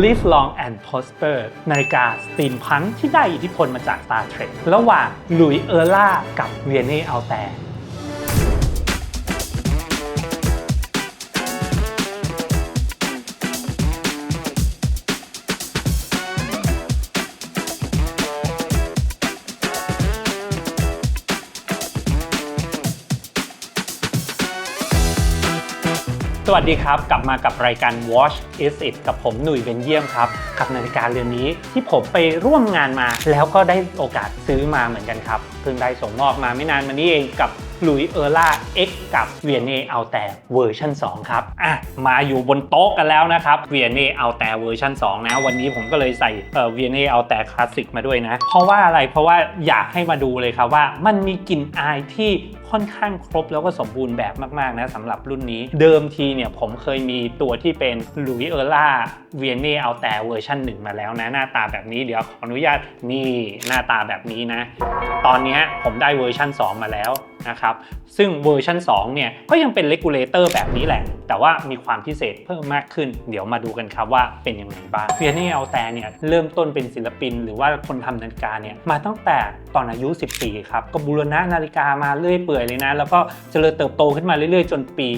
Live Long and Prosper นาฬิกาสตีมพังที่ได้อิทธิพลมาจาก Star Trek ระหว่างหลุยเออร่ากับเวียเน่อัลแต สวัสดีครับ กลับมากับรายการ Watch Is It กับผมหนุ่ยเบนเยี่ยมครับ กับนาฬิกาเรือนนี้ที่ผมไปร่วมงานมา แล้วก็ได้โอกาสซื้อมาเหมือนกันครับ เพิ่งได้ส่งมอบมาไม่นานมานี้เองกับ หลุยเออร่า X กับเวียเนเอาแต่เวอร์ชัน2 ครับ อะ มาอยู่บนโต๊ะกันแล้วนะครับเวียเนเอาแต่เวอร์ชัน2 นะ วันนี้ผมก็เลยใส่เอ่อเวียเนเอาแต่คลาสสิกมาด้วยนะ เพราะว่าอะไรเพราะว่าอยากให้มาดูเลยครับว่ามันมีกลิ่นอายที่ค่อนข้างครบแล้วก็สมบูรณ์แบบมาก ๆ นะสำหรับรุ่นนี้ เดิมทีเนี่ยผมเคยมีตัวที่เป็นหลุยเออร่าเวียเน่เอาแต่เวอร์ชันหนึ่งมาแล้วนะ หน้าตาแบบนี้เดี๋ยวขออนุญาตนี่หน้าตาแบบนี้นะ ตอนนี้ผมได้เวอร์ชัน2 มาแล้ว นะครับซึ่งเวอร์ชัน2เนี่ยก็ยังเป็นเลกูลเลเตอร์แบบนี้แหละ แต่ว่ามีความพิเศษเพิ่มมากขึ้น เดี๋ยวมาดูกันครับว่าเป็นยังไงบ้างเวียเน่เอาแต่เนี่ยเริ่มต้นเป็นศิลปิน หรือว่าคนทำนาฬิกาเนี่ยมาตั้งแต่ตอนอายุ 14 ครับ ก็บูรณะนาฬิกามาเรื่อยเปื่อยเลยนะ แล้วก็เจริญเติบโตขึ้นมาเรื่อยๆ จนปี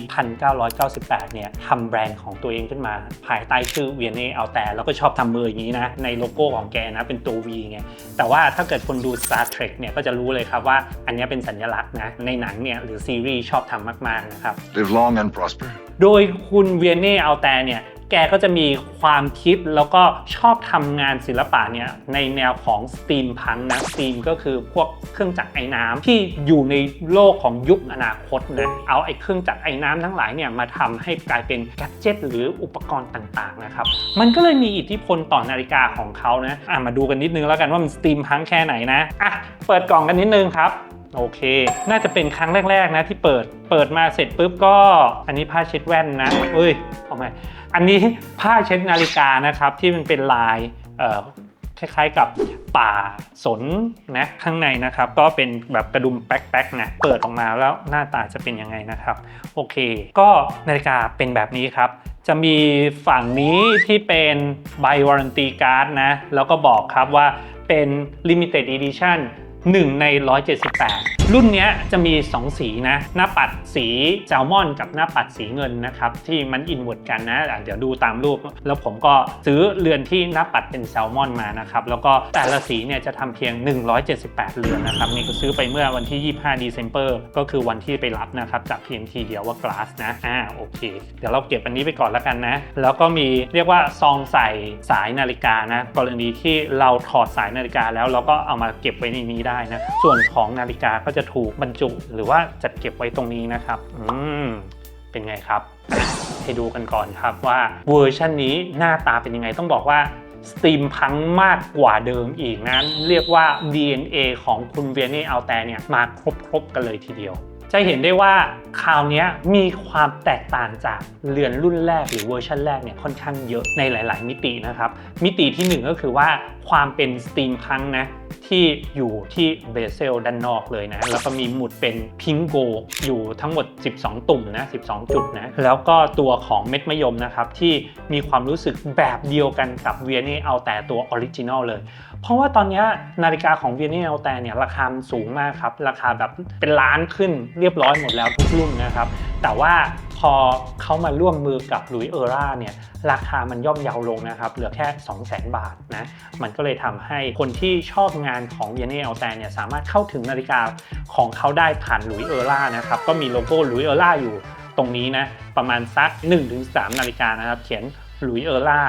1998 เนี่ยทำแบรนด์ของตัวเองขึ้นมา ภายใต้ชื่อเวียเน่เอาแต่แล้วก็ชอบทำมืออย่างนี้นะในโลโก้ของแกนะเป็นตัว V ไงแต่ว่าถ้าเกิดคนดู Star Trek เนี่ยก็จะรู้เลยครับว่าอันนี้เป็นสัญลักษณ์นะในหนังเนี่ยหรือซีรีส์ชอบทำมาก ๆ นะครับ Live long and prosper. โดยคุณเวียเน่อัลแตเนี่ยแกก็จะมีความคิดแล้วก็ชอบทำงานศิลปะเนี่ยในแนวของสตีมพังนะสตีมก็คือพวกเครื่องจักรไอ้น้ำที่อยู่ในโลกของยุคอนาคตนะเอาไอ้เครื่องจักรไอ้น้ำทั้งหลายเนี่ยมาทำให้กลายเป็นแกดเจิตหรืออุปกรณ์ต่างๆนะครับมันก็เลยมีอิทธิพลต่อนาฬิกาของเขานะอะมาดูกันนิดนึงแล้วกันว่ามันสตีมพังแค่ไหนนะอะเปิดกล่องกันนิดนึงครับ โอเค น่าจะเป็นครั้งแรก ๆ นะที่เปิด เปิดมาเสร็จปุ๊บก็ อันนี้ผ้าเช็ดแว่นนะเอ้ยเอาไหมอันนี้ผ้าเช็ดนาฬิกานะครับที่มันเป็นลายเอ่อคล้ายๆกับป่าสนนะข้างในนะครับ ก็เป็นแบบกระดุมแป๊กๆนะเปิดออกมาแล้วหน้าตาจะเป็นยังไงนะครับ โอเค ก็นาฬิกาเป็นแบบนี้ครับ จะมีฝั่งนี้ที่เป็นใบวารันตีการ์ดนะ แล้วก็บอกครับว่าเป็น Limited Edition 1 ใน 178 รุ่นนี้จะมี 2 สีนะ หน้าปัดสีแซลมอนกับหน้าปัดสีเงินนะครับ ที่มันอินเวอร์ตกันนะ เดี๋ยวดูตามรูป แล้วผมก็ซื้อเรือนที่หน้าปัดเป็นแซลมอนมานะครับ แล้วก็แต่ละสีเนี่ยจะทำเพียง 178 เรือนนะครับ นี่ก็ซื้อไปเมื่อวันที่ 25 December ก็คือวันที่ไปรับนะครับ จาก PMT เดียวว่า Glass นะ อ่าโอเค เดี๋ยวเราเก็บอันนี้ไปก่อนแล้วกันนะ แล้วก็มีเรียกว่าซองใส่สายนาฬิกานะ กรณีที่เราถอดสายนาฬิกาแล้วเราก็เอามาเก็บไว้ในนี้ได้นะ ส่วนของนาฬิกาก็จะถูกบรรจุหรือว่าจัดเก็บไว้ตรงนี้นะครับ อืม เป็นไงครับ ให้ดูกันก่อนครับว่าเวอร์ชันนี้หน้าตาเป็นยังไงต้องบอกว่าสตรีมพังมากกว่าเดิมอีกนะเรียกว่า DNA ของคุณเวียนี่เอาแต่เนี่ยมาครบๆกันเลยทีเดียว จะเห็นได้ว่าคราวนี้มีความแตกต่างจากเรือนรุ่นแรกหรือเวอร์ชันแรกเนี่ยค่อนข้างเยอะในหลาย ๆ มิตินะครับ มิติที่หนึ่งก็คือว่าความเป็นสตรีมพังนะ ที่อยู่ที่เบเซลด้านนอกเลยนะ แล้วก็มีหมุดเป็นพิงโกอยู่ทั้งหมด 12 ตุ่มนะ 12 จุดนะ แล้วก็ตัวของเม็ดมะยมนะครับ ที่มีความรู้สึกแบบเดียวกันกับเวียนี่เอาแต่ตัวออริจินอลเลย เพราะว่าตอนนี้นาฬิกาของเวียนี่เอาแต่เนี่ยราคาสูงมากครับ ราคาแบบเป็นล้านขึ้นเรียบร้อยหมดแล้วทุกรุ่นนะครับ แต่ว่า อเขามาร่วมมือกับลุยเออร่าเนี่ยราคามันย่อมเยาลงนะครับ เหลือแค่ 2 0 0 0 0 0 บาทนะ มันก็เลยทำให้คนที่ชอบงานของเวียนี่เอลแตนเนี่ยสามารถเข้าถึงนาฬิกาของเขาได้ผ่านลุยเออร่านะครับ ก็มีโลโก้ลุยเออร่าอยู่ตรงนี้นะ ประมาณสัก 1-3 นาฬิกานะครับ เขียนลุยเออร่า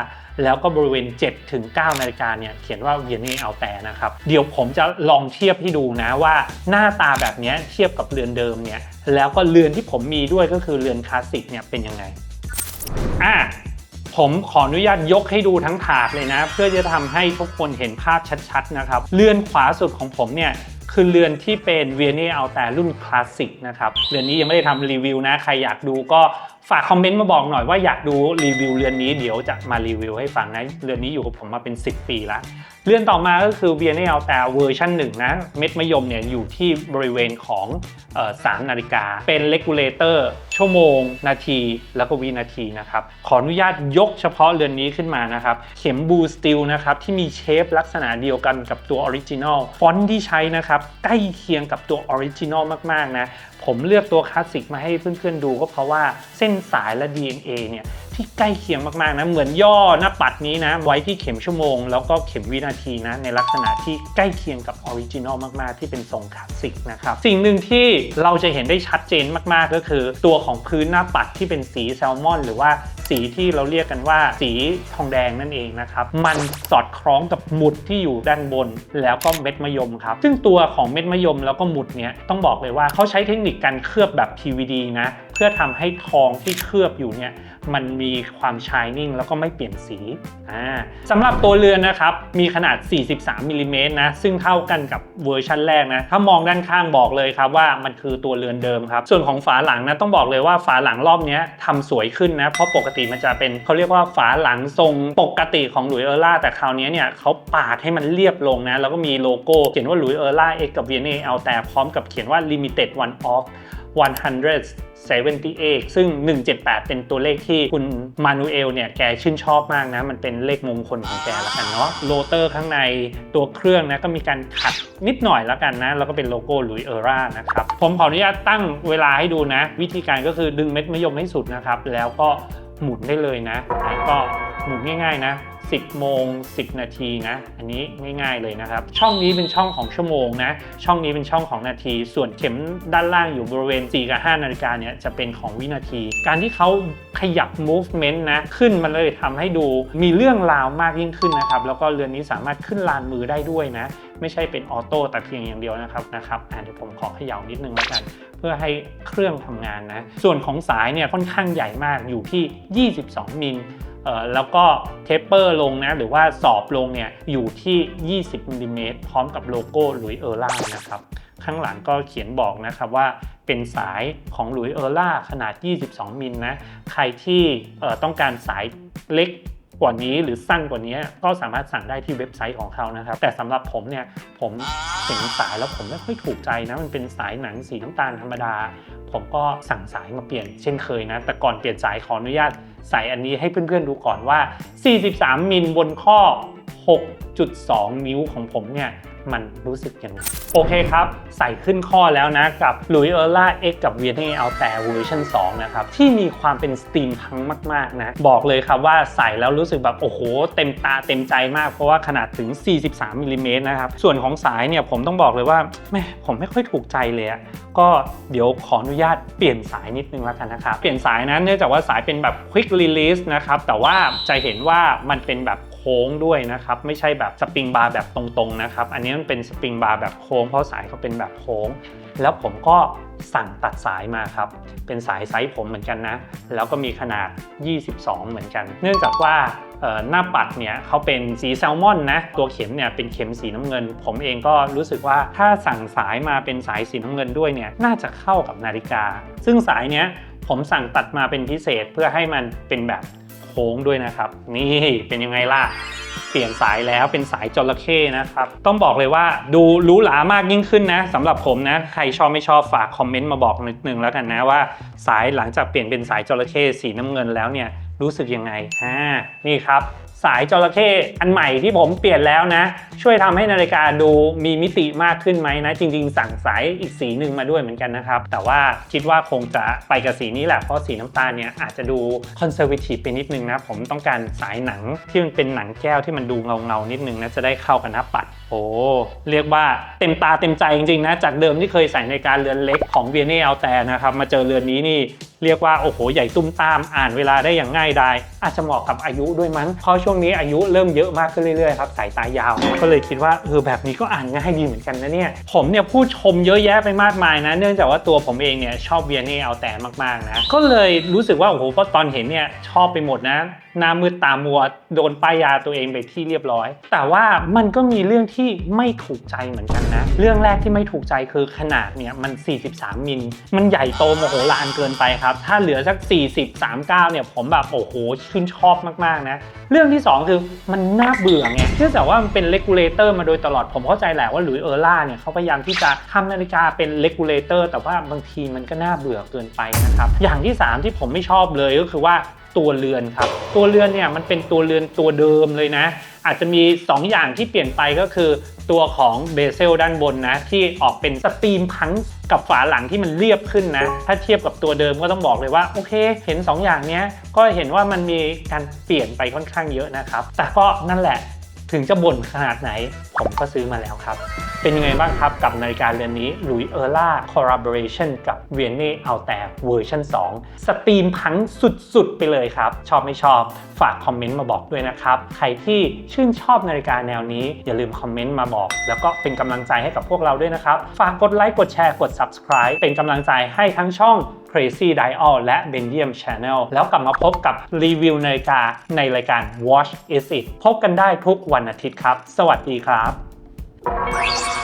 แล้วก็บริเวณ 7 ถึง 9 นาฬิกาเนี่ยเขียนว่าเวียนี่เอาแต่นะครับ เดี๋ยวผมจะลองเทียบให้ดูนะว่าหน้าตาแบบนี้เทียบกับเรือนเดิมเนี่ยแล้วก็เรือนที่ผมมีด้วยก็คือเรือนคลาสสิกเนี่ยเป็นยังไงอะผมขออนุญาตยกให้ดูทั้งถาดเลยนะ เพื่อจะทำให้ทุกคนเห็นภาพชัดๆนะครับเรือนขวาสุดของผมเนี่ยคือเรือนที่เป็นเวียนี่เอาแต่รุ่นคลาสสิกนะครับ เรือนนี้ยังไม่ได้ทำรีวิวนะ ใครอยากดูก็ ฝากคอมเมนต์มาบอกหน่อยว่าอยากดูรีวิวเรือนนี้เดี๋ยวจะมารีวิวให้ฟังนะ เรือนนี้อยู่กับผมมาเป็น 10 ปีแล้วเรือนต่อมาก็คือ v n l แต่เวอร์ชันหนึ่งนะ เม็ดมะยมเนี่ยอยู่ที่บริเวณของเอ่อ3นาฬิกา เป็นเลกูลเลเตอร์ชั่วโมง นาที แล้วก็วินาทีนะครับ ขออนุญาตยกเฉพาะเรือนนี้ขึ้นมานะครับ เข็มบูสติลนะครับที่มีเชฟลักษณะเดียวกันกับตัวออริจินอลฟอนต์ที่ใช้นะครับ ใกล้เคียงกับตัวออริจินอลมาก ๆ นะ ผมเลือกตัวคลาสสิกมาให้เพื่อน ๆ ดูก็เพราะว่าเส้นสายและ DNA เนี่ย ที่ใกล้เคียงมากๆนะเหมือนย่อหน้าปัดนี้นะ ไว้ที่เข็มชั่วโมง แล้วก็เข็มวินาทีนะ ในลักษณะที่ใกล้เคียงกับออริจินอลมากๆ ที่เป็นทรงคลาสสิกนะครับสิ่งหนึ่งที่เราจะเห็นได้ชัดเจนมากๆ ก็คือ ตัวของพื้นหน้าปัดที่เป็นสีแซลมอน หรือว่าสีที่เราเรียกกันว่าสีทองแดงนั่นเองนะครับมันสอดคล้องกับหมุดที่อยู่ด้านบน แล้วก็เม็ดมะยมครับซึ่งตัวของเม็ดมะยมแล้วก็หมุดเนี่ยต้องบอกเลยว่าเขาใช้เทคนิคการเคลือบแบบ PVD นะ เพื่อทำให้ทองที่เคลือบอยู่เนี่ยมันมีความชายนิ่งแล้วก็ไม่เปลี่ยนสีอ่าสำหรับตัวเรือนนะครับ มีขนาด 43มิลลิเมตรนะ ซึ่งเท่ากันกับเวอร์ชันแรกนะ ถ้ามองด้านข้างบอกเลยครับว่ามันคือตัวเรือนเดิมครับ ส่วนของฝาหลังนะต้องบอกเลยว่าฝาหลังรอบนี้ทำสวยขึ้นนะ เพราะปกติมันจะเป็นเขาเรียกว่าฝาหลังทรงปกติของหลุยเออร่าแต่คราวนี้เนี่ยเขาปาดให้มันเรียบลงนะ แล้วก็มีโลโก้เขียนว่าหลุยเออร่าเอ็กกับเวียนเนเอาแต่พร้อมกับเขียนว่า limited one off 178 ซึ่ง 178 เป็นตัวเลขที่คุณมานูเอลเนี่ยแกชื่นชอบมากนะ มันเป็นเลขมงคลของแกล้วกันเนาะโรเตอร์ข้างในตัวเครื่องนะก็มีการขัดนิดหน่อยแล้วกันนะ แล้วก็เป็นโลโก้ลุยเออร่านะครับ ผมขออนุญาตตั้งเวลาให้ดูนะ วิธีการก็คือดึงเม็ดมะยมให้สุดนะครับ แล้วก็หมุนได้เลยนะแล้วก็ หมุนง่ายๆนะ 10 โมง 10 นาทีนะ อันนี้ง่ายๆเลยนะครับ ช่องนี้เป็นช่องของชั่วโมงนะ ช่องนี้เป็นช่องของนาที ส่วนเข็มด้านล่างอยู่บริเวณ 4 กับ 5 นาฬิกาเนี่ยจะเป็นของวินาที การที่เขาขยับ movement นะ ขึ้นมันเลยทำให้ดูมีเรื่องราวมากยิ่งขึ้นนะครับ แล้วก็เรือนนี้สามารถขึ้นลานมือได้ด้วยนะ ไม่ใช่เป็นออโต้แต่เพียงอย่างเดียวนะครับนะครับอะเดี๋ยวผมขอขย่านิดนึงแล้วกัน เพื่อให้เครื่องทำงานนะ ส่วนของสายเนี่ยค่อนข้างใหญ่มากอยู่ที่ 22 มิลเอ่อ แล้วก็เทปเปอร์ลงนะ หรือว่าสอบลงเนี่ยอยู่ที่ 20มิลลิเมตรพร้อมกับโลโก้หลุยเออร่านะครับ ข้างหลังก็เขียนบอกนะครับว่าเป็นสายของหลุยเออร่าขนาด 22 มิลนะ ใครที่ต้องการสายเล็กกว่านี้หรือสั้นกว่านี้ก็สามารถสั่งได้ที่เว็บไซต์ของเขานะครับ แต่สำหรับผมเนี่ยผมเห็นสายแล้วผมไม่ค่อยถูกใจนะมันเป็นสายหนังสีน้ำตาลธรรมดา ผมก็สั่งสายมาเปลี่ยนเช่นเคยนะ แต่ก่อนเปลี่ยนสายขออนุญาต ใส่อันนี้ให้เพื่อนๆดูก่อนว่า 43 มิลบนข้อ 6.2 นิ้วของผมเนี่ย มันรู้สึกยังไง โอเคครับ ใส่ขึ้นข้อแล้วนะ กับ l o u i s e r l a X กับ v i e n n a a l t a i r เวอร์ชัน2นะครับ ที่มีความเป็นสตรีมพังมากๆนะ บอกเลยครับว่าใส่แล้วรู้สึกแบบ โอ้โห เต็มตาเต็มใจมาก เพราะว่าขนาดถึง 43มิลลิเมตรนะครับ ส่วนของสายเนี่ยผมต้องบอกเลยว่าแม่ผมไม่ค่อยถูกใจเลยอะก็เดี๋ยวขออนุญาตเปลี่ยนสายนิดนึงแล้วกันนะครับ เปลี่ยนสายนะเนื่องจากว่าสายเป็นแบบ quick release นะครับ แต่ว่าจะเห็นว่ามันเป็นแบบ ค้งด้วยนะครับไม่ใช่แบบสปริงบาร์แบบตรงๆนะครับอันนี้มันเป็นสปริงบาร์แบบโค้งเพราะสายเขาเป็นแบบโค้ง แล้วผมก็สั่งตัดสายมาครับ เป็นสายไซส์ผมเหมือนกันนะ แล้วก็มีขนาด 22 เหมือนกัน เนื่องจากว่าหน้าปัดเนี่ยเขาเป็นสีแซลมอนนะ ตัวเข็มเนี่ยเป็นเข็มสีน้ำเงิน ผมเองก็รู้สึกว่าถ้าสั่งสายมาเป็นสายสีน้ำเงินด้วยเนี่ยน่าจะเข้ากับนาฬิกา ซึ่งสายเนี้ยผมสั่งตัดมาเป็นพิเศษเพื่อให้มันเป็นแบบ ค้งด้วยนะครับ นี่เป็นยังไงล่ะ เปลี่ยนสายแล้วเป็นสายจระเข้นะครับ ต้องบอกเลยว่าดูรู้หลามากยิ่งขึ้นนะสำหรับผมนะ ใครชอบไม่ชอบฝากคอมเมนต์มาบอกนิดนึงแล้วกันนะว่า สายหลังจากเปลี่ยนเป็นสายจระเข้สีน้ำเงินแล้วเนี่ยรู้สึกยังไงอ่านี่ครับ สายจระเข้อันใหม่ที่ผมเปลี่ยนแล้วนะ ช่วยทำให้นาฬิกาดูมีมิติมากขึ้นไหมนะ จริง ๆ สั่งสายอีกสีหนึ่งมาด้วยเหมือนกันนะครับ แต่ว่าคิดว่าคงจะไปกับสีนี้แหละเพราะสีน้ำตาลเนี่ยอาจจะดูคอนเซอร์วทีฟไปนิดนึงนะ ผมต้องการสายหนังที่มันเป็นหนังแก้วที่มันดูเงาเงาๆนิดนึงนะจะได้เข้ากับหน้าปัด เรียกว่าเต็มตาเต็มใจจริงๆนะ จากเดิมที่เคยใส่ในการเรือนเล็กของเวียเน่เอาแต่นะครับ มาเจอเรือนนี้นี่เรียกว่าโอ้โหใหญ่ตุ้มตามอ่านเวลาได้อย่างง่ายดายอาจจะเหมาะกับอายุด้วยมั้งเพราะช่วงนี้อายุเริ่มเยอะมากขึ้นเรื่อยๆครับสายตายาว ก็เลยคิดว่าเออแบบนี้ก็อ่านง่ายดีเหมือนกันนะเนี่ยผมเนี่ยพูดชมเยอะแยะไปมากมายนะ เนื่องจากว่าตัวผมเองเนี่ยชอบเวียเน่เอาแต่มากๆนะก็เลยรู้สึกว่าโอ้โหพอตอนเห็นเนี่ยชอบไปหมดนะหน้ามืดตามัวโดนป้ายยาตัวเองไปที่เรียบร้อย แต่ว่ามันก็มีเรื่องที่ไม่ถูกใจเหมือนกันนะ เรื่องแรกที่ไม่ถูกใจคือขนาดเนี่ยมัน 43 มิล มันใหญ่โตมโหฬารเกินไปครับ ถ้าเหลือสัก 40 39 เนี่ยผมแบบโอ้โหชื่นชอบมากๆนะ เรื่องที่ 2 คือมันน่าเบื่อไงเนื่องจากว่ามันเป็นเลกูลเลเตอร์มาโดยตลอดผมเข้าใจแหละว่าหลุยเออร์ล่าเนี่ยเขาพยายามที่จะทำนาฬิกาเป็นเลกูลเลเตอร์แต่ว่าบางทีมันก็น่าเบื่อเกินไปนะครับอย่างที่ 3 ที่ผมไม่ชอบเลยก็คือว่าตัวเรือนครับ ตัวเรือนเนี่ยมันเป็นตัวเรือนตัวเดิมเลยนะ อาจจะมี 2 อย่างที่เปลี่ยนไปก็คือ ตัวของเบเซลด้านบนนะ ที่ออกเป็นสตรีมพังกับฝาหลังที่มันเรียบขึ้นนะ ถ้าเทียบกับตัวเดิมก็ต้องบอกเลยว่า โอเค เห็น 2 อย่างเนี้ยก็เห็นว่ามันมีการเปลี่ยนไปค่อนข้างเยอะนะครับ แต่ก็นั่นแหละ ถึงจะบ่นขนาดไหน ผมก็ซื้อมาแล้วครับ เป็นยังไงบ้างครับกับนาฬิกาเรือนนี้ Louis Erla Collaboration กับ v i e n n e Altair เวอร์ชัน2 สตรีมพังสุดๆ ไปเลยครับ ชอบไม่ชอบ ฝากคอมเมนต์มาบอกด้วยนะครับ ใครที่ชื่นชอบนาฬิกาแนวนี้ อย่าลืมคอมเมนต์มาบอก แล้วก็เป็นกำลังใจให้กับพวกเราด้วยนะครับ ฝากกดไลค์กดแชร์กด subscribe เป็นกำลังใจให้ทั้งช่อง Crazy Dial และ Bendium Channel แล้วกลับมาพบกับรีวิวนาฬิกาในรายการ Watch Is It พบกันได้ทุกวันอาทิตย์ครับ สวัสดีครับ